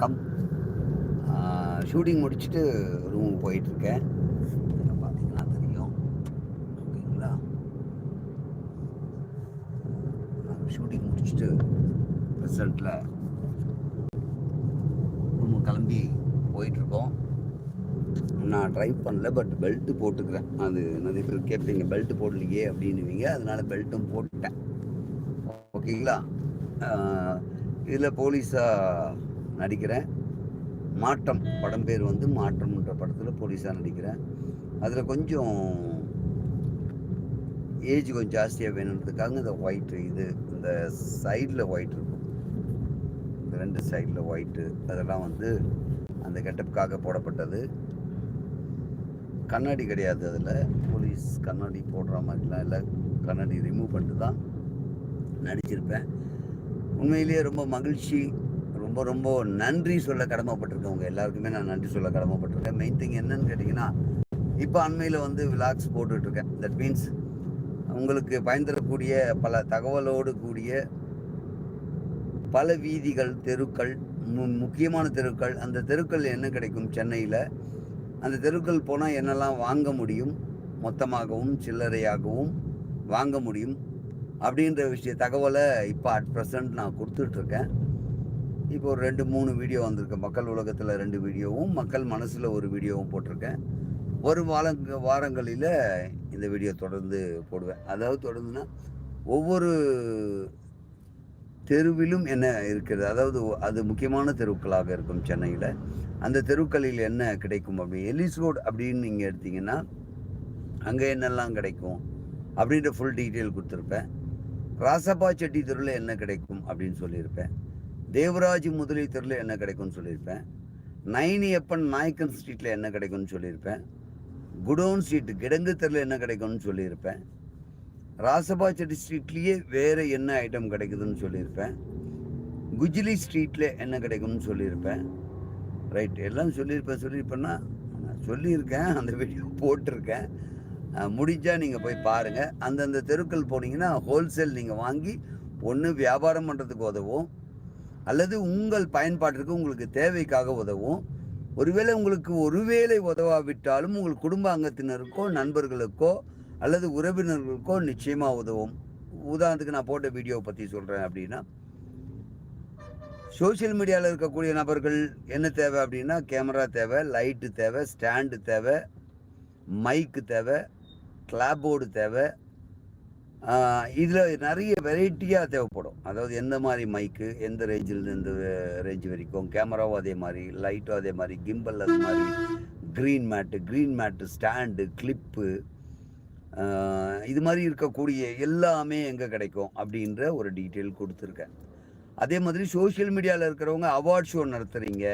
Come. Shooting முடிச்சுட்டு room போயிட்டுருக்கேன். பார்த்தீங்கன்னா தெரியும். ஓகேங்களா? ஷூட்டிங் முடிச்சுட்டு ரிசல்ட்டில் ரூமு கிளம்பி போயிட்டுருக்கோம். நான் ட்ரை பண்ணல பட் பெல்ட்டு போட்டுக்கிறேன். அது நிறைய பேர் கேட்பீங்க பெல்ட்டு போடலையே அப்படின்னுவீங்க. அதனால பெல்ட்டும் போட்டுட்டேன் ஓகேங்களா? இதில் போலீஸாக நடிக்கிறேன் மாற்றம் படம் பேர் வந்து மாற்றம்ன்ற படத்தில் போலீஸாக நடிக்கிறேன் அதில் கொஞ்சம் ஏஜ் கொஞ்சம் ஜாஸ்தியாக வேணுன்றதுக்காக இந்த ஒயிட்டு இது இந்த சைடில் ஒயிட் இருக்கும். இந்த ரெண்டு சைடில் ஒயிட்டு அதெல்லாம் வந்து அந்த கெட்டப்புக்காக போடப்பட்டது. கண்ணாடி கிடையாது அதில். போலீஸ் கண்ணாடி போடுற மாதிரிலாம் இல்லை. கண்ணாடி ரிமூவ் பண்ணிட்டு தான் நடிச்சிருப்பேன். உண்மையிலேயே ரொம்ப மகிழ்ச்சி. ரொம்ப ரொம்ப நன்றி சொல்ல கடமைப்பட்டிருக்கேன். உங்கள் எல்லாருக்குமே நான் நன்றி சொல்ல கடமைப்பட்டிருக்கேன். மெயின் திங் என்னன்னு கேட்டிங்கன்னா இப்போ அண்மையில் வந்து விலாக்ஸ் போட்டுட்ருக்கேன். தட் மீன்ஸ் உங்களுக்கு பயன்தரக்கூடிய பல தகவலோடு கூடிய பல வீதிகள் தெருக்கள் மு முக்கியமான தெருக்கள். அந்த தெருக்கள் என்ன கிடைக்கும் சென்னையில்? அந்த தெருக்கள் போனால் என்னெல்லாம் வாங்க முடியும்? மொத்தமாகவும் சில்லறையாகவும் வாங்க முடியும்? அப்படின்ற விஷய தகவலை இப்போ அட் ப்ரெசண்ட் நான் கொடுத்துட்ருக்கேன். இப்போ ஒரு ரெண்டு மூணு வீடியோ வந்திருக்கு. மக்கள் உலகத்தில் ரெண்டு வீடியோவும் மக்கள் மனசில் ஒரு வீடியோவும் போட்டிருக்கேன். ஒரு வாரங்க வாரங்களில் இந்த வீடியோ தொடர்ந்து போடுவேன். அதாவது தொடர்ந்துன்னா ஒவ்வொரு தெருவிலும் என்ன இருக்கிறது? அதாவது அது முக்கியமான தெருக்களாக இருக்கும் சென்னையில். அந்த தெருக்களில் என்ன கிடைக்கும் அப்படி? எலிஸ் ரோடு அப்படின்னு நீங்கள் எடுத்தீங்கன்னா அங்கே என்னெல்லாம் கிடைக்கும்? அப்படின்ற ஃபுல் டீட்டெயில் கொடுத்துருப்பேன். ராசப்பா செட்டி தெருவில் என்ன கிடைக்கும் அப்படின்னு சொல்லியிருப்பேன். தேவராஜ் முதலி தெருவில் என்ன கிடைக்கும்னு சொல்லியிருப்பேன். நைனி எப்பன் நாயக்கன் ஸ்ட்ரீட்டில் என்ன கிடைக்கும்னு சொல்லியிருப்பேன். குடோன் ஸ்ட்ரீட் கிடங்கு தெருவில் என்ன கிடைக்கும்னு சொல்லியிருப்பேன். ராசபா செட்டி ஸ்ட்ரீட்லேயே வேறு என்ன ஐட்டம் கிடைக்குதுன்னு சொல்லியிருப்பேன். குஜிலி ஸ்ட்ரீட்டில் என்ன கிடைக்கும்னு சொல்லியிருப்பேன். ரைட் எல்லாம் சொல்லியிருப்பேன் சொல்லியிருப்பேன்னா நான் சொல்லியிருக்கேன் அந்த வீடியோ போட்டிருக்கேன். முடிஞ்சால் நீங்கள் போய் பாருங்கள் அந்தந்த தெருக்கள் போனீங்கன்னா ஹோல்சேல் நீங்கள் வாங்கி ஒன்று வியாபாரம் பண்ணுறதுக்கு உதவும். அல்லது உங்கள் பயன்பாட்டிற்கு உங்களுக்கு தேவைக்காக உதவும். ஒருவேளை உங்களுக்கு ஒருவேளை உதவாவிட்டாலும் உங்கள் குடும்ப அங்கத்தினருக்கோ நண்பர்களுக்கோ அல்லது உறவினர்களுக்கோ நிச்சயமாக உதவும். உதாரணத்துக்கு நான் போட்ட வீடியோவை பற்றி சொல்கிறேன் அப்படின்னா சோஷியல் மீடியாவில் இருக்கக்கூடிய நபர்கள் என்ன தேவை அப்படின்னா கேமரா தேவை லைட்டு தேவை ஸ்டாண்டு தேவை மைக்கு தேவை கிளாப்போர்டு தேவை இதில் நிறைய வெரைட்டியாக தேவைப்படும். அதாவது எந்த மாதிரி மைக்கு எந்த ரேஞ்சில் எந்த ரேஞ்ச் வரைக்கும் கேமராவும் அதே மாதிரி லைட்டும் அதே மாதிரி கிம்பல் அது மாதிரி green mat green mat stand clip இது மாதிரி இருக்கக்கூடிய எல்லாமே எங்கே கிடைக்கும் அப்படின்ற ஒரு டீட்டெயில் கொடுத்துருக்கேன். அதே மாதிரி சோஷியல் மீடியாவில் இருக்கிறவங்க அவார்ட் ஷோ நடத்துகிறீங்க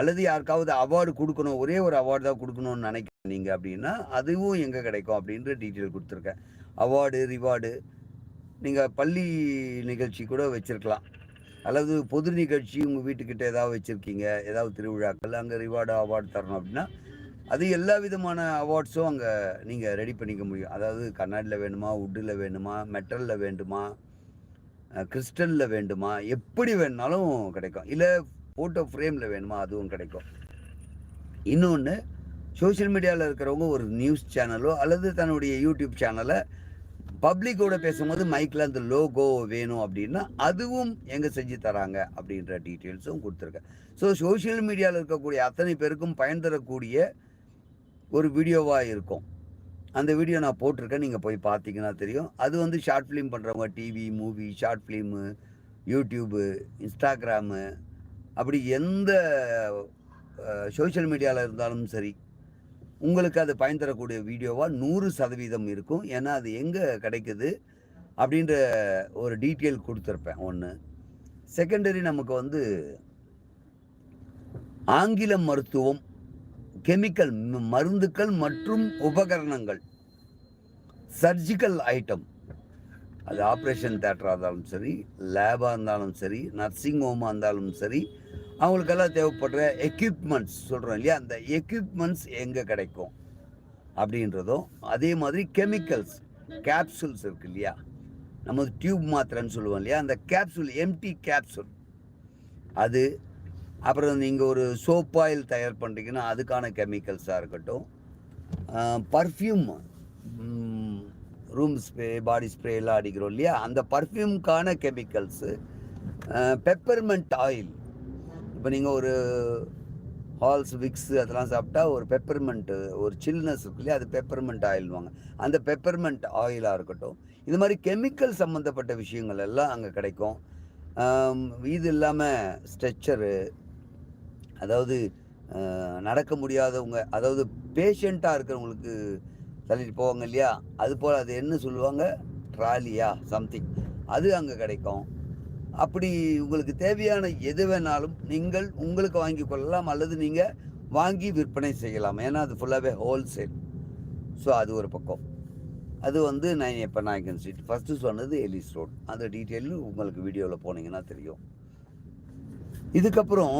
அல்லது யாருக்காவது அவார்டு கொடுக்கணும் ஒரே ஒரு அவார்டு தான் கொடுக்கணும்னு நினைக்கிறீங்க அப்படின்னா அதுவும் எங்கே கிடைக்கும் அப்படின்ற டீட்டெயில் கொடுத்துருக்கேன். Award reward. நீங்கள் பள்ளி நிகழ்ச்சி கூட வச்சுருக்கலாம். அல்லது பொது நிகழ்ச்சி உங்கள் வீட்டுக்கிட்ட ஏதாவது வச்சுருக்கீங்க. ஏதாவது திருவிழாக்கள் அங்கே ரிவார்டு அவார்டு தரணும் அப்படின்னா அது எல்லா விதமான அவார்ட்ஸும் அங்கே நீங்கள் ரெடி பண்ணிக்க முடியும். அதாவது கண்ணாடியில் வேணுமா உட்டில் வேணுமா மெட்டலில் வேண்டுமா கிறிஸ்டலில் வேண்டுமா எப்படி வேணுனாலும் கிடைக்கும். இல்லை ஃபோட்டோ ஃப்ரேமில் வேணுமா அதுவும் கிடைக்கும். இன்னொன்று சோஷியல் மீடியாவில் இருக்கிறவங்க ஒரு நியூஸ் சேனலோ அல்லது தன்னுடைய யூடியூப் சேனலை பப்ளிக்கோட பேசும்போது மைக்கில் அந்த லோகோ வேணும் அப்படின்னா அதுவும் எங்கே செஞ்சு தராங்க அப்படின்ற டீட்டெயில்ஸும் கொடுத்துருக்கேன். ஸோ சோஷியல் மீடியாவில் இருக்கக்கூடிய அத்தனை பேருக்கும் பயன் தரக்கூடிய ஒரு வீடியோவாக இருக்கும். அந்த வீடியோ நான் போட்டிருக்கேன். நீங்கள் போய் பார்த்தீங்கன்னா தெரியும். அது வந்து ஷார்ட் ஃபிலிம் பண்ணுறவங்க TV movie short film YouTube Instagram அப்படி எந்த சோஷியல் மீடியாவில் இருந்தாலும் சரி உங்களுக்கு அது பயன் தரக்கூடிய வீடியோவாக நூறு சதவீதம் இருக்கும். ஏன்னா அது எங்கே கிடைக்குது அப்படின்ற ஒரு டீட்டெயில் கொடுத்துருப்பேன். ஒன்று செகண்டரி நமக்கு வந்து ஆங்கில மருத்துவம் கெமிக்கல் மருந்துக்கள் மற்றும் உபகரணங்கள். Surgical item. அது ஆப்ரேஷன் தேட்டராக இருந்தாலும் சரி லேபாக இருந்தாலும் சரி நர்சிங் ஹோமாக இருந்தாலும் சரி அவங்களுக்கெல்லாம் தேவைப்படுற எக்யூப்மெண்ட்ஸ் சொல்கிறோம் இல்லையா? அந்த எக்யூப்மெண்ட்ஸ் எங்கே கிடைக்கும்? அப்படின்றதும் அதே மாதிரி கெமிக்கல்ஸ் கேப்சூல்ஸ் இருக்கு இல்லையா? நம்ம டியூப் மாத்திரைன்னு சொல்லுவோம் இல்லையா? அந்த கேப்சூல் எம்டி கேப்சூல் அது அப்புறம் நீங்கள் ஒரு சோப் ஆயில் தயார் பண்ணுறீங்கன்னா அதுக்கான கெமிக்கல்ஸாக இருக்கட்டும். Perfume room spray body spray எல்லாம் அடிக்கிறோம் இல்லையா? அந்த பர்ஃப்யூம்க்கான கெமிக்கல்ஸு பெப்பர்மெண்ட் ஆயில் இப்போ நீங்கள் ஒரு ஹால்ஸ் விக்ஸ் அதெல்லாம் சாப்பிட்டா ஒரு பெப்பர்மெண்ட்டு ஒரு சில்னஸ் இருக்கு இல்லையா? அது பெப்பர்மெண்ட் ஆயில்வாங்க அந்த பெப்பர்மெண்ட் ஆயிலாக இருக்கட்டும். இது மாதிரி கெமிக்கல் சம்மந்தப்பட்ட விஷயங்கள் எல்லாம் அங்கே கிடைக்கும். இது இல்லாமல் ஸ்ட்ரெச்சரு அதாவது நடக்க முடியாதவங்க அதாவது பேஷண்ட்டாக இருக்கிறவங்களுக்கு தள்ளிட்டு போவாங்க இல்லையா? அது போல் அது என்ன சொல்லுவாங்க? ட்ராலியா சம்திங் அது அங்கே கிடைக்கும். அப்படி உங்களுக்கு தேவையான எது வேணாலும் நீங்கள் உங்களுக்கு வாங்கி கொள்ளலாம் அல்லது நீங்கள் வாங்கி விற்பனை செய்யலாம். ஏன்னா அது ஃபுல்லாகவே ஹோல்சேல் ஸோ அது ஒரு பக்கம். அது வந்து நான் இப்போ நாயக்கன் ஸ்ட்ரீட் ஃபஸ்ட்டு சொன்னது எலிஸ் ரோட் அந்த டீட்டெயில் உங்களுக்கு வீடியோவில் போனீங்கன்னா தெரியும். இதுக்கப்புறம்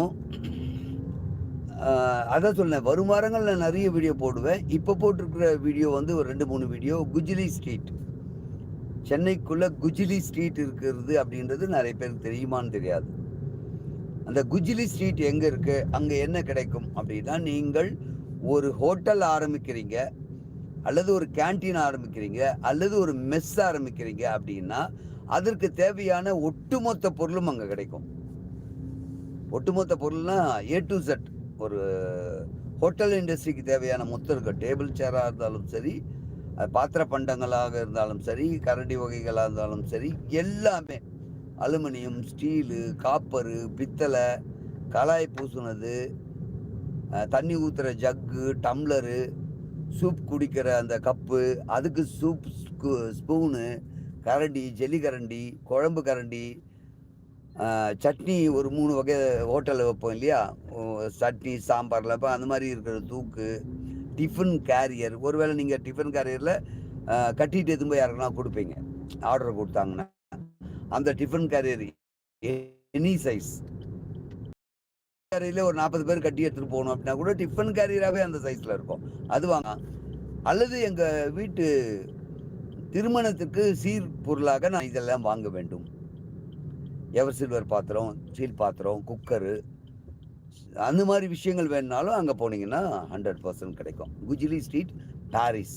அதான் சொன்னேன். வரும் வாரங்களில் நிறைய வீடியோ போடுவேன். இப்போ போட்டிருக்கிற வீடியோ வந்து ஒரு ரெண்டு மூணு வீடியோ குஜிலி ஸ்ட்ரீட். சென்னைக்குள்ள குஜிலி ஸ்ட்ரீட் இருக்கிறது அப்படின்றது நிறைய பேருக்கு தெரியுமான்னு தெரியாது. அந்த குஜிலி ஸ்ட்ரீட் எங்கே இருக்கு? அங்கே என்ன கிடைக்கும்? அப்படின்னா நீங்கள் ஒரு ஹோட்டல் ஆரம்பிக்கிறீங்க அல்லது ஒரு கேண்டீன் ஆரம்பிக்கிறீங்க அல்லது ஒரு மெஸ் ஆரம்பிக்கிறீங்க அப்படின்னா அதற்கு தேவையான ஒட்டுமொத்த பொருளும் அங்கே கிடைக்கும். ஒட்டுமொத்த பொருள்னா ஏ டு செட் ஒரு ஹோட்டல் இண்டஸ்ட்ரிக்கு தேவையான மொத்தம் இருக்கும் டேபிள் சேராக இருந்தாலும் சரி அது பாத்திர பண்டங்களாக இருந்தாலும் சரி கரண்டி வகைகளாக இருந்தாலும் சரி எல்லாமே அலுமினியம் ஸ்டீலு காப்பரு பித்தளை கலாய் பூசுனது தண்ணி ஊற்றுற ஜக்கு டம்ளரு சூப் குடிக்கிற அந்த கப்பு அதுக்கு சூப் ஸ்பூனு கரண்டி ஜெல்லி கரண்டி குழம்பு கரண்டி சட்னி ஒரு மூணு வகை ஹோட்டலில் வைப்போம் இல்லையா? சட்னி சாம்பாரில் இப்போ அந்த மாதிரி இருக்கிற தூக்கு டிஃபன் கேரியர். ஒருவேளை நீங்கள் டிஃபன் கேரியரில் கட்டிட்டு எதுவும் போய் யாருக்குன்னா கொடுப்பீங்க. ஆர்டர் கொடுத்தாங்கன்னா. அந்த டிஃபன் கேரியர் எனி சைஸ். கேரியரில் ஒரு நாற்பது பேர் கட்டி எடுத்துகிட்டு போகணும் அப்படின்னா கூட டிஃபன் கேரியராகவே அந்த சைஸில் இருக்கும். அது வாங்க. அல்லது எங்கள் வீட்டு திருமணத்துக்கு சீர் பொருளாக நான் இதெல்லாம் வாங்க வேண்டும். எவர் சில்வர் பாத்திரம் ஸ்டீல் பாத்திரம் குக்கரு அந்த மாதிரி விஷயங்கள் வேணுனாலும் அங்கே போனீங்கன்னா ஹண்ட்ரட் பர்சன்ட் கிடைக்கும். குஜிலி ஸ்ட்ரீட் பாரிஸ்.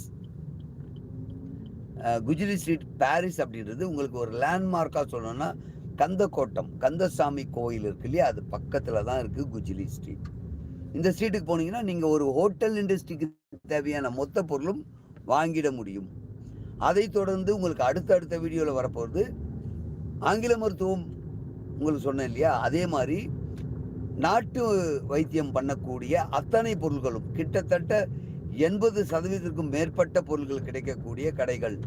குஜிலி ஸ்ட்ரீட் பாரிஸ் அப்படின்றது உங்களுக்கு ஒரு லேண்ட்மார்க்காக சொல்லணும்னா கந்தக்கோட்டம் கந்தசாமி கோயில் இருக்கு இல்லையா? அது பக்கத்தில் தான் இருக்குது குஜிலி ஸ்ட்ரீட். இந்த ஸ்ட்ரீட்டுக்கு போனீங்கன்னா நீங்கள் ஒரு ஹோட்டல் இண்டஸ்ட்ரிக்கு தேவையான மொத்த பொருளும் வாங்கிட முடியும். அதை தொடர்ந்து உங்களுக்கு அடுத்த அடுத்த வீடியோவில் வரப்போகிறது ஆங்கில மருத்துவம். உங்களுக்கு சொன்னேன் இல்லையா? அதே மாதிரி நாட்டு வைத்தியம் பண்ணக்கூடிய அத்தனை பொருள்களும் கிட்டத்தட்ட எண்பது சதவீதத்திற்கும் மேற்பட்ட பொருள்கள் கிடைக்கக்கூடிய கடைகள்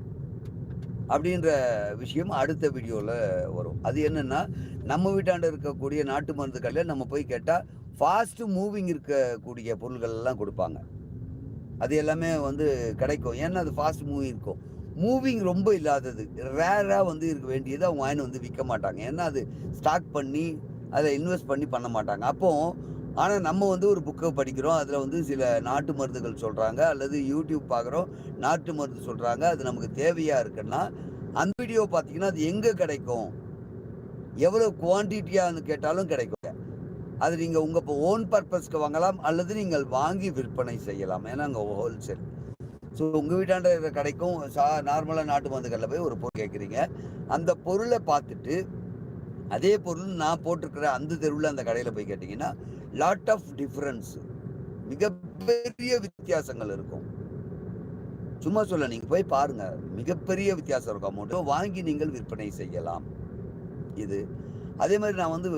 அப்படின்ற விஷயம் அடுத்த வீடியோவில் வரும். அது என்னென்னா நம்ம வீட்டாண்ட இருக்கக்கூடிய நாட்டு மருந்து கடையில் நம்ம போய் கேட்டால் ஃபாஸ்ட் மூவிங் இருக்கக்கூடிய பொருள்கள் எல்லாம் கொடுப்பாங்க. அது எல்லாமே வந்து கிடைக்கும். ஏன்னா அது ஃபாஸ்ட் மூவிங் இருக்கும். மூவிங் ரொம்ப இல்லாதது. ரேராக வந்து இருக்க வேண்டியது அவங்க வாங்கி வந்து விற்க மாட்டாங்க. ஏன்னா அது ஸ்டாக் பண்ணி அதை இன்வெஸ்ட் பண்ணி பண்ண மாட்டாங்க. அப்போ ஆனால் நம்ம வந்து ஒரு புக்கை படிக்கிறோம். அதில் வந்து சில நாட்டு மருந்துகள் சொல்கிறாங்க அல்லது யூடியூப் பார்க்குறோம். நாட்டு மருந்து சொல்கிறாங்க அது நமக்கு தேவையாக இருக்குன்னா அந்த வீடியோ பார்த்தீங்கன்னா அது எங்கே கிடைக்கும்? எவ்வளோ குவான்டிட்டியான்னு கேட்டாலும் கிடைக்கும். அது நீங்கள் உங்கள் இப்போ ஓன் பர்பஸ்க்கு வாங்கலாம். அல்லது நீங்கள் வாங்கி விற்பனை செய்யலாம். ஏன்னா அங்கே ஹோல்சேல் ஸோ உங்கள் வீட்டாண்ட கிடைக்கும். சா நார்மலாக நாட்டு மருந்துகளில் போய் ஒரு பொருள் கேட்குறீங்க. அந்த பொருளை பார்த்துட்டு அதே பொருள் நான் போட்டிருக்கிற அந்த தெருவில் அந்த கடையில் போய் கேட்டிங்கன்னா லாட் ஆஃப் டிஃப்ரென்ஸ் மிகப்பெரிய வித்தியாசங்கள் இருக்கும். சும்மா சொல்ல நீங்கள் போய் பாருங்கள் மிகப்பெரிய வித்தியாசம் இருக்கும் அமௌண்ட் வாங்கி நீங்கள் விற்பனை செய்யலாம். இது. அதே மாதிரி நான் வந்து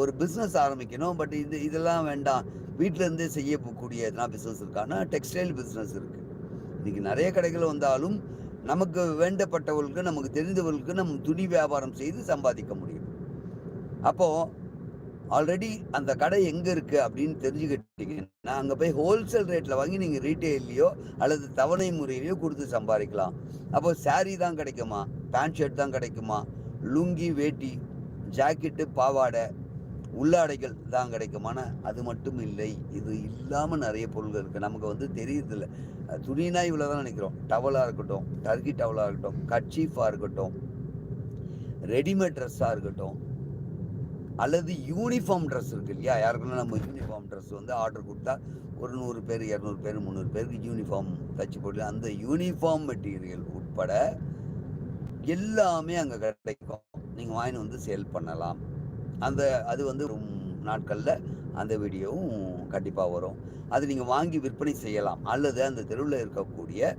ஒரு பிஸ்னஸ் ஆரம்பிக்கணும். பட் இது இதெல்லாம் வேண்டாம். வீட்டிலேருந்தே செய்யக்கூடிய எதனா பிஸ்னஸ் இருக்கான்னா டெக்ஸ்டைல் பிஸ்னஸ் இருக்குது இன்றைக்கி நிறைய கடைகள் வந்தாலும் நமக்கு வேண்டப்பட்டவர்களுக்கு நமக்கு தெரிந்தவர்களுக்கு நம்ம துணி வியாபாரம் செய்து சம்பாதிக்க முடியும். அப்போது ஆல்ரெடி அந்த கடை எங்கே இருக்குது அப்படின்னு தெரிஞ்சுக்கிட்டீங்கன்னா அங்கே போய் ஹோல்சேல் ரேட்டில் வாங்கி நீங்கள் ரீட்டெயிலையோ அல்லது தவணை முறையிலையோ கொடுத்து சம்பாதிக்கலாம். அப்போது சாரீ தான் கிடைக்குமா? பேண்ட் ஷர்ட் தான் கிடைக்குமா? லுங்கி வேட்டி ஜாக்கெட்டு பாவாடை உள்ளாடைகள் தான் கிடைக்குமானா அது மட்டும் இல்லை. இது இல்லாமல் நிறைய பொருள்கள் இருக்குது நமக்கு வந்து தெரியுதில்ல துணினா இவ்வளோ தான் நினைக்கிறோம். டவலாக இருக்கட்டும் டர்கி டவலாக இருக்கட்டும் கட்சீஃபாக இருக்கட்டும் ரெடிமேட் ட்ரெஸ்ஸாக இருக்கட்டும் அல்லது யூனிஃபார்ம் ட்ரெஸ் இருக்கு இல்லையா? யாருக்குன்னா நம்ம யூனிஃபார்ம் ட்ரெஸ் வந்து ஆர்டர் கொடுத்தா ஒரு நூறு பேர் இரநூறு பேர் முந்நூறு பேருக்கு யூனிஃபார்ம் தச்சு போட்டு அந்த யூனிஃபார்ம் மெட்டீரியல் உட்பட எல்லாமே அங்கே கிடைக்கும். நீங்கள் வாங்கி வந்து சேல் பண்ணலாம். அந்த அது வந்து ஒரு நாட்களில் அந்த வீடியோவும் கண்டிப்பாக வரும். அது நீங்கள் வாங்கி விற்பனை செய்யலாம். அல்லது அந்த தெருவில் இருக்கக்கூடிய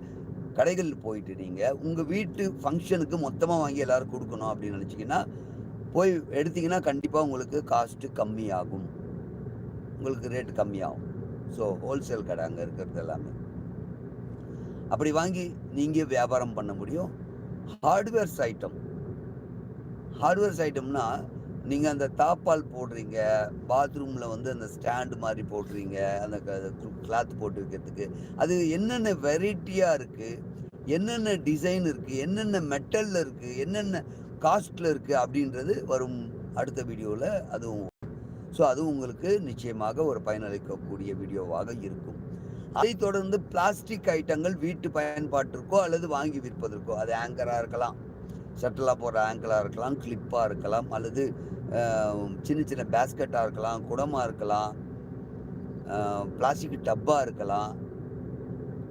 கடைகள் போயிட்டு நீங்கள் உங்கள் வீட்டு ஃபங்க்ஷனுக்கு மொத்தமாக வாங்கி எல்லோரும் கொடுக்கணும் அப்படின்னு நினச்சிங்கன்னா போய் எடுத்தீங்கன்னா கண்டிப்பாக உங்களுக்கு காஸ்ட்டு கம்மியாகும். உங்களுக்கு ரேட்டு கம்மியாகும். ஸோ ஹோல்சேல் கடை அங்கே இருக்கிறது எல்லாமே. அப்படி வாங்கி நீங்கள் வியாபாரம் பண்ண முடியும். ஹார்ட்வேர்ஸ் ஐட்டம் ஹார்ட்வேர்ஸ் ஐட்டம்னா நீங்கள் அந்த தாப்பால் போடுறீங்க பாத்ரூமில் வந்து அந்த ஸ்டாண்டு மாதிரி போடுறீங்க அந்த கிளாத் போட்டு வைக்கிறதுக்கு. அது என்னென்ன வெரைட்டியாக இருக்குது என்னென்ன டிசைன் இருக்குது என்னென்ன மெட்டலில் இருக்குது என்னென்ன காஸ்ட்டில் இருக்குது அப்படின்றது வரும் அடுத்த வீடியோவில் அதுவும் ஸோ அதுவும் உங்களுக்கு நிச்சயமாக ஒரு பயனளிக்கக்கூடிய வீடியோவாக இருக்கும். அதைத் தொடர்ந்து பிளாஸ்டிக் ஐட்டங்கள் வீட்டு பயன்பாட்டிற்கோ அல்லது வாங்கி விற்பதற்கோ அது ஆங்கராக இருக்கலாம். சட்டலாக போடுற ஆங்கராக இருக்கலாம் கிளிப்பாக இருக்கலாம் அல்லது சின்ன சின்ன பேஸ்கெட்டாக இருக்கலாம் குடமாக இருக்கலாம் பிளாஸ்டிக் டப்பாக இருக்கலாம்.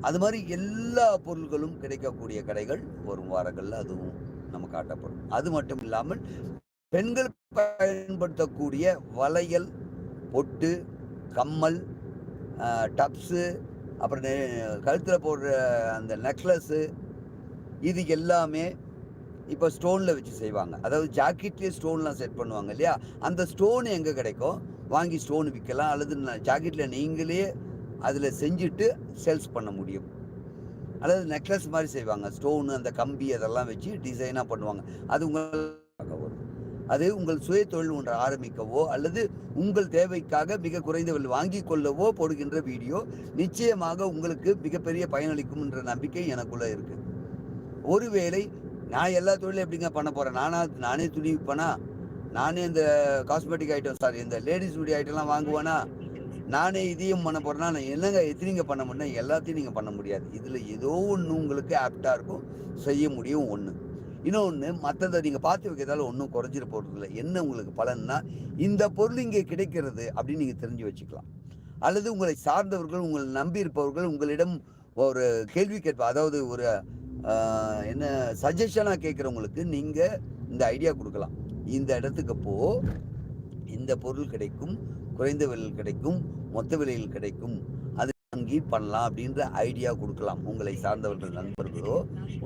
அது மாதிரி எல்லா பொருட்களும் கிடைக்கக்கூடிய கடைகள் வரும் வாரங்களில் அதுவும். நம்ம காட்டப்படும். அது மட்டும் இல்லாமல் பெண்கள் பயன்படுத்தக்கூடிய வளையல் பொட்டு கம்மல் டப்ஸு அப்புறம் கழுத்தில் போடுற அந்த நெக்லஸ்ஸு இது எல்லாமே இப்போ ஸ்டோனில் வச்சு செய்வாங்க. அதாவது ஜாக்கெட்லேயே ஸ்டோன்லாம் செட் பண்ணுவாங்க இல்லையா? அந்த ஸ்டோன் எங்கே கிடைக்கும்? வாங்கி ஸ்டோன் விற்கலாம் அல்லது ஜாக்கெட்டில் நீங்களே அதில் செஞ்சுட்டு சேல்ஸ் பண்ண முடியும். அல்லது நெக்லஸ் மாதிரி செய்வாங்க. ஸ்டோனு அந்த கம்பி அதெல்லாம் வச்சு டிசைனாக பண்ணுவாங்க. அது உங்கள் வரும். அது உங்கள் சுய தொழில் ஒன்றை ஆரம்பிக்கவோ அல்லது உங்கள் தேவைக்காக மிக குறைந்த விலை வாங்கி கொள்ளவோ போடுகின்ற வீடியோ நிச்சயமாக உங்களுக்கு மிகப்பெரிய பயனளிக்கும் என்ற நம்பிக்கை எனக்குள்ள இருக்கு. ஒருவேளை நான் எல்லா தொழிலும் எப்படிங்க பண்ண போறேன்? நானா நானே துணி விற்பேனா நானே இந்த காஸ்மெட்டிக் ஐட்டம் சாரி இந்த லேடிஸ் உடைய ஐட்டம்லாம் வாங்குவேனா? நானே இதையும் பண்ண போகிறேன்னா நான் என்னங்க எத்தனைங்க பண்ண முடியும் எல்லாத்தையும் நீங்கள் பண்ண முடியாது. இதில் ஏதோ ஒன்று உங்களுக்கு ஆப்டாக இருக்கும். செய்ய முடியும் ஒன்று இன்னொன்று மற்றதை நீங்கள் பார்த்து வைக்கிறதால ஒன்றும் குறைஞ்சிட போகிறது இல்லை என்ன உங்களுக்கு பலன்னா இந்த பொருள் இங்கே கிடைக்கிறது அப்படின்னு நீங்கள் தெரிஞ்சு வச்சுக்கலாம். அல்லது உங்களை சார்ந்தவர்கள் உங்களை நம்பி இருப்பவர்கள் உங்களிடம் ஒரு கேள்வி கேட்பா அதாவது ஒரு என்ன சஜஷனாக கேட்குறவங்களுக்கு நீங்கள் இந்த ஐடியா கொடுக்கலாம். இந்த இடத்துக்கு போ இந்த பொருள் கிடைக்கும் குறைந்த விலையில் கிடைக்கும் மொத்த விலையில் கிடைக்கும். அது வாங்கி பண்ணலாம் அப்படின்ற ஐடியா கொடுக்கலாம். உங்களை சார்ந்தவர்கள் நண்பர்களோ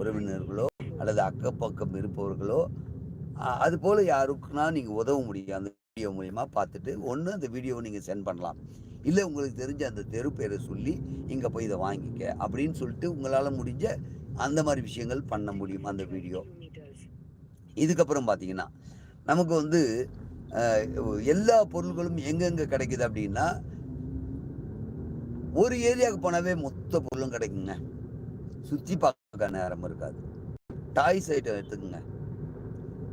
உறவினர்களோ அல்லது அக்கப்பக்கம் இருப்பவர்களோ அது போல் யாருக்குன்னா நீங்கள் உதவ முடியும். அந்த வீடியோ மூலியமா பார்த்துட்டு ஒன்று அந்த வீடியோவை நீங்கள் சென்ட் பண்ணலாம். இல்லை உங்களுக்கு தெரிஞ்ச அந்த தெரு பேரை சொல்லி இங்கே போய் இதை வாங்கிக்க அப்படின்னு சொல்லிட்டு உங்களால் முடிஞ்ச அந்த மாதிரி விஷயங்கள் பண்ண முடியும் அந்த வீடியோ. இதுக்கப்புறம் பார்த்தீங்கன்னா நமக்கு வந்து எல்லா பொருள்களும் எங்கெங்கே கிடைக்குது அப்படின்னா ஒரு ஏரியாவுக்கு போனாவே மொத்த பொருளும் கிடைக்குங்க. சுற்றி பார்க்க நேரம் இருக்காது. டாய்ஸ் ஐட்டம் எடுத்துக்கோங்க.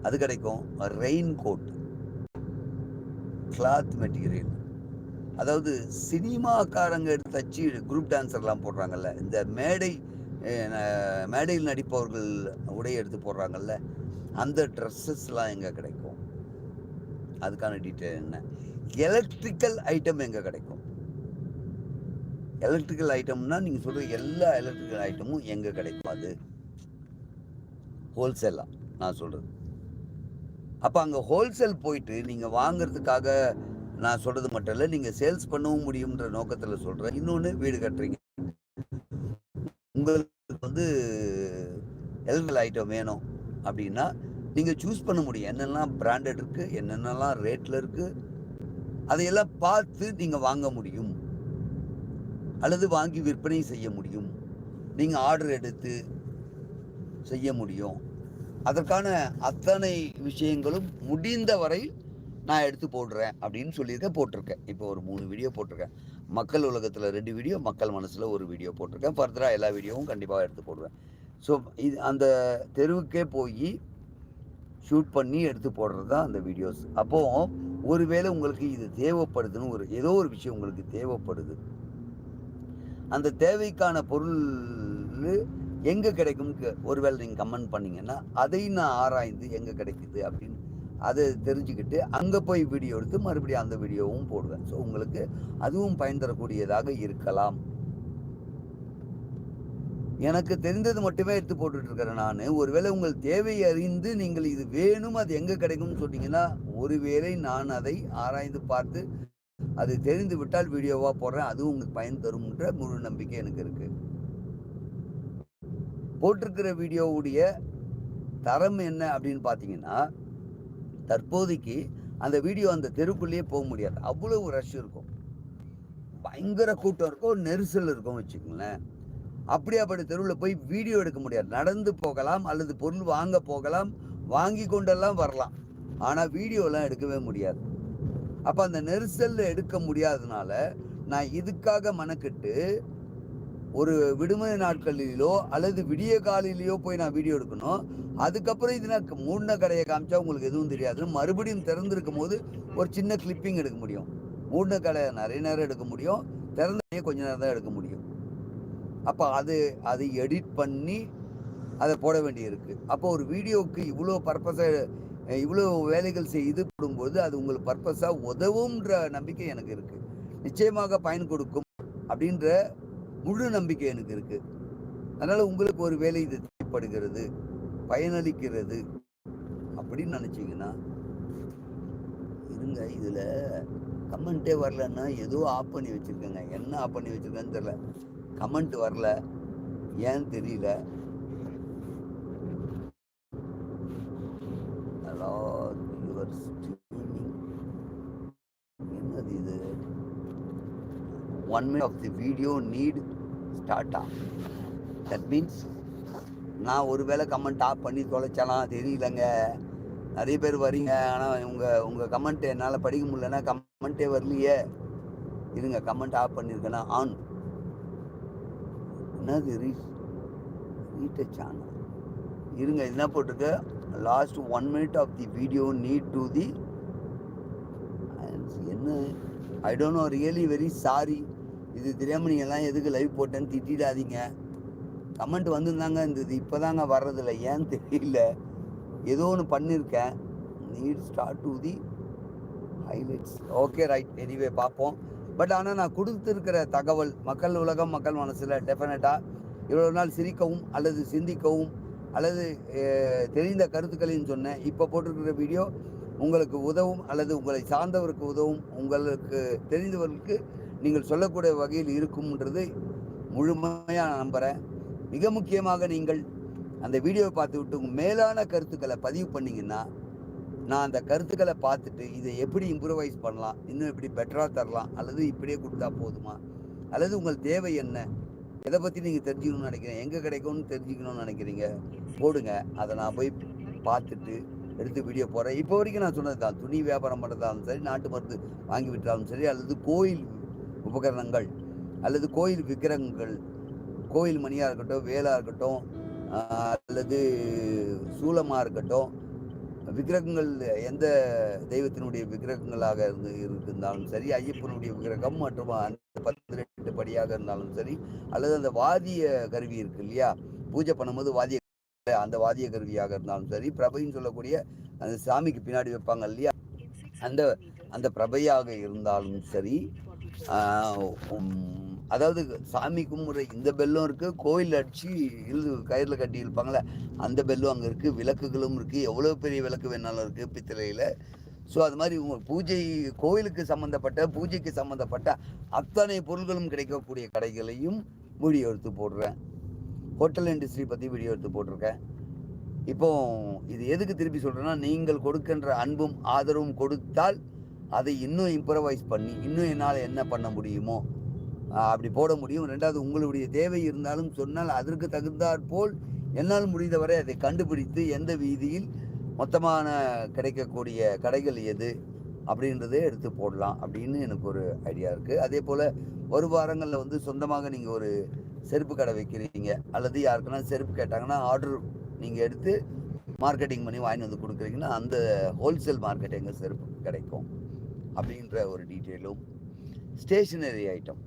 அது கிடைக்கும் ரெயின் கோட் கிளாத் மெட்டீரியல் அதாவது சினிமாக்காரங்க எடுத்து தச்சு குரூப் டான்ஸர்லாம் போடுறாங்கல்ல இந்த மேடை மேடையில் நடிப்பவர்கள் உடை எடுத்து போடுறாங்கல்ல அந்த ட்ரெஸ்ஸஸ்லாம் எங்கே கிடைக்கும்? அதுக்கான டீட்டெயில் என்ன? எலக்ட்ரிக்கல் ஐட்டம் எங்கே கிடைக்கும்? எலக்ட்ரிக்கல் ஐட்டம்னா நீங்கள் சொல்கிற எல்லா எலக்ட்ரிக்கல் ஐட்டமும் எங்கே கிடைக்கும் அது? ஹோல்சேலாக நான் சொல்கிறது அப்போ அங்கே ஹோல்சேல் போயிட்டு நீங்கள் வாங்கிறதுக்காக நான் சொல்கிறது மட்டும் இல்லை நீங்கள் சேல்ஸ் பண்ணவும் முடியுன்ற நோக்கத்தில் சொல்கிறேன் இன்னொன்று வீடு கட்டுறீங்க. உங்களுக்கு வந்து எலக்ட்ரிக்கல் ஐட்டம் வேணும் அப்படின்னா நீங்கள் சூஸ் பண்ண முடியும். என்னெல்லாம் பிராண்டட் இருக்குது என்னென்னலாம் ரேட்டில் இருக்குது அதையெல்லாம் பார்த்து நீங்கள் வாங்க முடியும். அல்லது வாங்கி விற்பனை செய்ய முடியும். நீங்கள் ஆர்டர் எடுத்து செய்ய முடியும். அதற்கான அத்தனை விஷயங்களும் முடிந்த வரை நான் எடுத்து போடுறேன் அப்படின்னு சொல்லியிருக்கேன் போட்டிருக்கேன். இப்போ ஒரு மூணு வீடியோ போட்டிருக்கேன். மக்கள் உலகத்தில் ரெண்டு வீடியோ மக்கள் மனசில் ஒரு வீடியோ போட்டிருக்கேன். ஃபர்தராக எல்லா வீடியோவும் கண்டிப்பாக எடுத்து போடுவேன். ஸோ இது அந்த தெருவுக்கே போய் ஷூட் பண்ணி எடுத்து போடுறது தான் அந்த வீடியோஸ் அப்போது ஒருவேளை உங்களுக்கு இது தேவைப்படுதுன்னு ஒரு ஏதோ ஒரு விஷயம் உங்களுக்கு தேவைப்படுது. அந்த தேவைக்கான பொருள் எங்கே கிடைக்கும்? ஒருவேளை நீங்கள் கமெண்ட் பண்ணீங்கன்னா அதையும் நான் ஆராய்ந்து எங்கே கிடைக்குது அப்படின்னு அதை தெரிஞ்சுக்கிட்டு அங்கே போய் வீடியோ எடுத்து மறுபடியும் அந்த வீடியோவும் போடுவேன். ஸோ உங்களுக்கு அதுவும் பயன் தரக்கூடியதாக இருக்கலாம். எனக்கு தெரிந்தது மட்டுமே எடுத்து போட்டுட்டு இருக்கிறேன் நான். ஒருவேளை உங்கள் தேவை அறிந்து நீங்கள் இது வேணும் அது எங்கே கிடைக்கும்னு சொன்னீங்கன்னா ஒருவேளை நான் அதை ஆராய்ந்து பார்த்து அது தெரிந்து விட்டால் வீடியோவாக போடுறேன். அதுவும் உங்களுக்கு பயன் தரும்ன்ற முழு நம்பிக்கை எனக்கு இருக்கு. போட்டிருக்கிற வீடியோவுடைய தரம் என்ன அப்படின்னு பார்த்தீங்கன்னா தற்போதைக்கு அந்த வீடியோ அந்த தெருக்குள்ளேயே போக முடியாது. அவ்வளவு ரஷ் இருக்கும். பயங்கர கூட்டம் இருக்கும் நெரிசல் இருக்கும் வச்சுக்கோங்களேன். அப்படியாப்பட்ட தெருவில் போய் வீடியோ எடுக்க முடியாது. நடந்து போகலாம் அல்லது பொருள் வாங்க போகலாம் வாங்கி கொண்டெல்லாம் வரலாம். ஆனால் வீடியோலாம் எடுக்கவே முடியாது. அப்போ அந்த நெரிசலில் எடுக்க முடியாதனால நான் இதுக்காக மனக்கிட்டு ஒரு விடுமுறை நாட்களிலோ அல்லது விடிய காலையிலையோ போய் நான் வீடியோ எடுக்கணும். அதுக்கப்புறம் இது நான் மூடின கடையை காமிச்சா உங்களுக்கு எதுவும் தெரியாது. மறுபடியும் திறந்துருக்கும் போது ஒரு சின்ன கிளிப்பிங் எடுக்க முடியும். மூடின கடை நிறைய நேரம் எடுக்க முடியும். திறந்தே கொஞ்ச நேரம் தான் எடுக்க முடியும். அப்போ அது அதை எடிட் பண்ணி அதை போட வேண்டியிருக்கு. அப்போ ஒரு வீடியோவுக்கு இவ்வளோ பர்பஸை இவ்வளோ வேலைகள் செய்து போடும்போது அது உங்களுக்கு பர்பஸாக உதவும்ன்ற நம்பிக்கை எனக்கு இருக்குது நிச்சயமாக பயன் கொடுக்கும் அப்படின்ற முழு நம்பிக்கை எனக்கு இருக்குது அதனால் உங்களுக்கு ஒரு வேலை இது தேவைப்படுகிறது பயனளிக்கிறது அப்படின்னு நினச்சிங்கன்னா இருங்க இதில் கமெண்ட்டே வரலன்னா ஏதோ ஆஃப் பண்ணி வச்சுருக்கேங்க. என்ன ஆஃப் பண்ணி வச்சுருக்கேன்னு தெரில கமெண்ட் வரல. ஏன்னு தெரியல? ஹலோ யுவர் என்னது இது? One minute of the video need start ah? That means நான் ஒருவேளை கமெண்ட் ஆஃப் பண்ணி தொலைச்சலாம் தெரியலங்க. நிறைய பேர் வரீங்க. ஆனால் உங்கள் உங்கள் கமெண்ட் என்னால் படிக்க முடியலன்னா கமெண்ட்டே வரலையே. இருங்க கமெண்ட் ஆஃப் பண்ணியிருக்கேன்னா ஆன் என்னது ரீச் ரீடச் சேனல் இருங்க என்ன போட்டிருக்கு? Last one minute of the video need to the என்ன? I don't know really very sorry இது தெரியாமல் எல்லாம் எதுக்கு லைவ் போட்டேன்னு திட்டிடாதீங்க. கமெண்ட் வந்துருந்தாங்க இந்த இப்போ தாங்க வர்றதில்ல. ஏன்னு தெரியல. ஏதோ ஒன்று பண்ணியிருக்கேன் need start to the highlights okay right anyway பார்ப்போம். பட் ஆனால் நான் கொடுத்துருக்கிற தகவல் மக்கள் உலகம் மக்கள் மனசில் டெஃபினட்டாக இவ்வளோ நாள் சிரிக்கவும் அல்லது சிந்திக்கவும் அல்லது தெரிந்த கருத்துக்களையும் சொன்னேன். இப்போ போட்டிருக்கிற வீடியோ உங்களுக்கு உதவும் அல்லது உங்களை சார்ந்தவருக்கு உதவும் உங்களுக்கு தெரிந்தவர்களுக்கு நீங்கள் சொல்லக்கூடிய வகையில் இருக்கும்ன்றது முழுமையாக நான் நம்புகிறேன் மிக முக்கியமாக நீங்கள் அந்த வீடியோவை பார்த்து விட்டு மேலான கருத்துக்களை பதிவு பண்ணிங்கன்னா நான் அந்த கருத்துக்களை பார்த்துட்டு இதை எப்படி இம்ப்ரூவைஸ் பண்ணலாம்? இன்னும் எப்படி பெட்டராக தரலாம்? அல்லது இப்படியே கொடுத்தா போதுமா? அல்லது உங்கள் தேவை என்ன? எதை பற்றி நீங்கள் தெரிஞ்சுக்கணும்னு நினைக்கிறேன் எங்கே கிடைக்கும்னு தெரிஞ்சுக்கணும்னு நினைக்கிறீங்க? போடுங்க. அதை நான் போய் பார்த்துட்டு எடுத்து வீடியோ போகிறேன் இப்போ வரைக்கும் நான் சொன்னது தான். துணி வியாபாரம் பண்ணுறதாலும் சரி நாட்டு மருந்து வாங்கி விட்டாலும் சரி அல்லது கோயில் உபகரணங்கள் அல்லது கோயில் விக்கிரகங்கள் கோயில் மணியாக இருக்கட்டும் வேலாக இருக்கட்டும் அல்லது சூலமாக இருக்கட்டும் விக்கிரகங்கள் எந்த தெய்வத்தினுடைய விக்கிரகங்களாக இருந்து இருந்தாலும் சரி ஐயப்பனுடைய விக்கிரகம் மற்றும் அந்த பதினெட்டு படியாக இருந்தாலும் சரி அல்லது அந்த வாதிய கருவி இருக்கு இல்லையா? பூஜை பண்ணும்போது வாதிய அந்த வாதிய கருவியாக இருந்தாலும் சரி பிரபைன்னு சொல்லக்கூடிய அந்த சாமிக்கு பின்னாடி வைப்பாங்க இல்லையா? அந்த அந்த பிரபையாக இருந்தாலும் சரி அதாவது சாமி கும்பிட்ற இந்த பெல்லும் இருக்குது கோயில் அடித்து இழுது கயிறில் கட்டி இருப்பாங்களே அந்த பெல்லும் அங்கே இருக்குது விளக்குகளும் இருக்குது எவ்வளோ பெரிய விளக்கு வேணாலும் இருக்குது பித்தளையில். ஸோ அது மாதிரி உங்கள் பூஜை கோயிலுக்கு சம்மந்தப்பட்ட பூஜைக்கு சம்மந்தப்பட்ட அத்தனை பொருள்களும் கிடைக்கக்கூடிய கடைகளையும் வீடியோ எடுத்து போடுறேன். ஹோட்டல் இண்டஸ்ட்ரி பற்றி வீடியோ எடுத்து போட்டிருக்கேன். இப்போ இது எதுக்கு திருப்பி சொல்கிறேன்னா நீங்கள் கொடுக்கின்ற அன்பும் ஆதரவும் கொடுத்தால் அதை இன்னும் இம்ப்ரவைஸ் பண்ணி இன்னும் என்னால் என்ன பண்ண முடியுமோ அப்படி போட முடியும். ரெண்டாவது உங்களுடைய தேவை இருந்தாலும் சொன்னால் அதற்கு தகுந்தாற் போல் என்னால் முடிந்தவரை அதை கண்டுபிடித்து எந்த வீதியில் மொத்தமான கிடைக்கக்கூடிய கடைகள் எது அப்படின்றதே எடுத்து போடலாம் அப்படின்னு எனக்கு ஒரு ஐடியா இருக்குது அதே போல் ஒரு வாரங்களில் வந்து சொந்தமாக நீங்கள் ஒரு செருப்பு கடை வைக்கிறீங்க அல்லது யாருக்குன்னா செருப்பு கேட்டாங்கன்னா ஆர்டர் நீங்கள் எடுத்து மார்க்கெட்டிங் பண்ணி வாங்கி வந்து கொடுக்குறீங்கன்னா அந்த ஹோல்சேல் மார்க்கெட் எங்கே செருப்பு கிடைக்கும் அப்படின்ற ஒரு டீட்டெயிலும் ஸ்டேஷனரி ஐட்டம்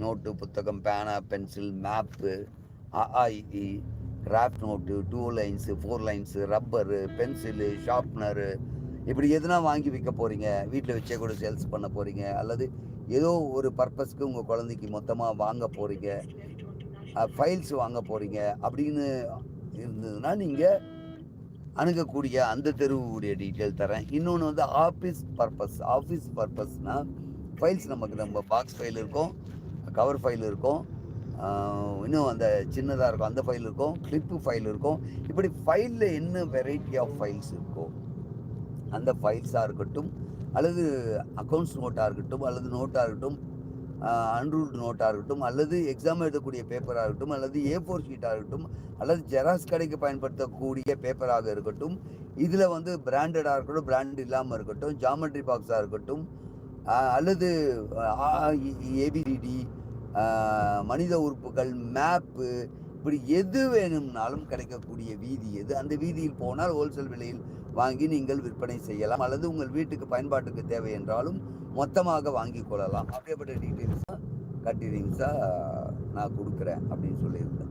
நோட்டு புத்தகம் பேனா pencil map அஐஇ craft note two lines four lines rubber pencil sharpener. இப்படி எதுனா வாங்கி விற்க போகிறீங்க வீட்டில் வச்சே கூட சேல்ஸ் பண்ண போகிறீங்க அல்லது ஏதோ ஒரு பர்பஸ்க்கு உங்கள் குழந்தைக்கு மொத்தமாக வாங்க போகிறீங்க ஃபைல்ஸ் வாங்க போகிறீங்க அப்படின்னு இருந்ததுன்னா நீங்கள் அணுகக்கூடிய அந்த தெருவுடைய டீட்டெயில் தரேன். இன்னொன்று வந்து ஆஃபீஸ் பர்பஸ் ஆஃபீஸ் பர்பஸ்னால் ஃபைல்ஸ் நமக்கு நம்ம பாக்ஸ் ஃபைல் இருக்கும். கவர் ஃபைல் இருக்கும். இன்னும் அந்த சின்னதாக இருக்கும். அந்த ஃபைல் இருக்கும். கிளிப்பு ஃபைல் இருக்கும். இப்படி ஃபைலில் என்ன வெரைட்டி ஆஃப் ஃபைல்ஸ் இருக்கோ அந்த ஃபைல்ஸாக இருக்கட்டும் அல்லது அக்கௌண்ட்ஸ் நோட்டாக இருக்கட்டும் அல்லது நோட்டாக இருக்கட்டும் அன்ரூல்டு நோட்டாக இருக்கட்டும் அல்லது எக்ஸாம் எழுதக்கூடிய பேப்பராக இருக்கட்டும் அல்லது ஏ ஃபோர் ஷீட்டாக இருக்கட்டும் அல்லது ஜெராக்ஸ் கடைக்கு பயன்படுத்தக்கூடிய பேப்பராக இருக்கட்டும் இதில் வந்து பிராண்டடாக இருக்கட்டும் பிராண்ட் இல்லாமல் இருக்கட்டும் ஜாமெட்ரி பாக்ஸாக இருக்கட்டும் அல்லது ஏபிடிடி மனித உறுப்புகள் மேப்பு இப்படி எது வேணும்னாலும் கிடைக்கக்கூடிய வீதி எது? அந்த வீதியில் போனால் ஹோல்சேல் விலையில் வாங்கி நீங்கள் விற்பனை செய்யலாம். அல்லது உங்கள் வீட்டுக்கு பயன்பாட்டுக்கு தேவை என்றாலும் மொத்தமாக வாங்கி கொள்ளலாம். அப்படியேப்பட்ட டீட்டெயில்ஸாக கட்டிங்ஸாக நான் கொடுக்குறேன் அப்படின்னு சொல்லியிருந்தேன்.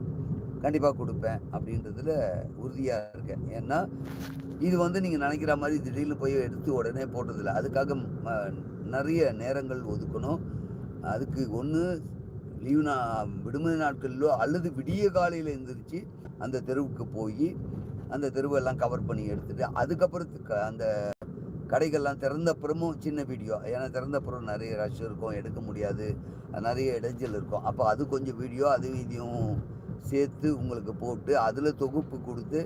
கண்டிப்பாக கொடுப்பேன் அப்படின்றதுல உறுதியாக இருக்கேன். ஏன்னா இது வந்து நீங்கள் நினைக்கிற மாதிரி திடீர்னு போய் எடுத்து உடனே போட்டதில்லை. அதுக்காக நிறைய நேரங்கள் ஒதுக்கணும். அதுக்கு ஒன்று லீவு நா விடுமுறை நாட்களிலோ அல்லது விடிய காலையில் எழுந்திரிச்சு அந்த தெருவுக்கு போய் அந்த தெருவெல்லாம் கவர் பண்ணி எடுத்துட்டு அதுக்கப்புறத்துக்கு அந்த கடைகள்லாம் திறந்த அப்புறமும் சின்ன வீடியோ. ஏன்னா திறந்த அப்புறம் நிறைய ரஷ் இருக்கும் எடுக்க முடியாது. நிறைய இடைஞ்சல் இருக்கும். அப்போ அது கொஞ்சம் வீடியோ அது இதையும் சேர்த்து உங்களுக்கு போட்டு அதில் தொகுப்பு கொடுத்து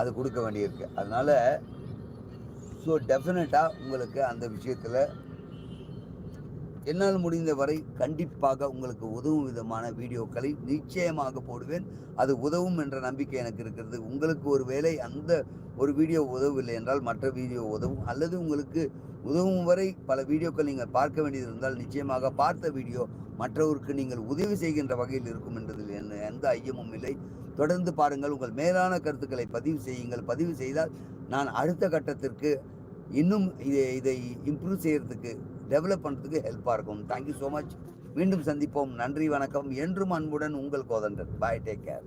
அது கொடுக்க வேண்டியிருக்கு. அதனால் ஸோ டெஃபினட்டாக உங்களுக்கு அந்த விஷயத்தில் என்னால் முடிந்த வரை கண்டிப்பாக உங்களுக்கு உதவும் விதமான வீடியோக்களை நிச்சயமாக போடுவேன். அது உதவும் என்ற நம்பிக்கை எனக்கு இருக்கிறது. உங்களுக்கு ஒரு வேளை அந்த ஒரு வீடியோ உதவவில்லை என்றால் மற்ற வீடியோ உதவும். அல்லது உங்களுக்கு உதவும் வரை பல வீடியோக்கள் நீங்கள் பார்க்க வேண்டியது இருந்தால் நிச்சயமாக பார்த்த வீடியோ மற்றவருக்கு நீங்கள் உதவி செய்கின்ற வகையில் இருக்கும் என்றதில் எந்த ஐயமும் இல்லை. தொடர்ந்து பாருங்கள். உங்கள் மேலான கருத்துக்களை பதிவு செய்யுங்கள். பதிவு செய்தால் நான் அடுத்த கட்டத்திற்கு இன்னும் இதை இதை இம்ப்ரூவ் செய்கிறதுக்கு டெவலப் பண்ணுறதுக்கு ஹெல்ப்பாக இருக்கும். தேங்க்யூ ஸோ மச் மீண்டும் சந்திப்போம். நன்றி வணக்கம். என்றும் அன்புடன் உங்கள் கோதண்டன். Bye take care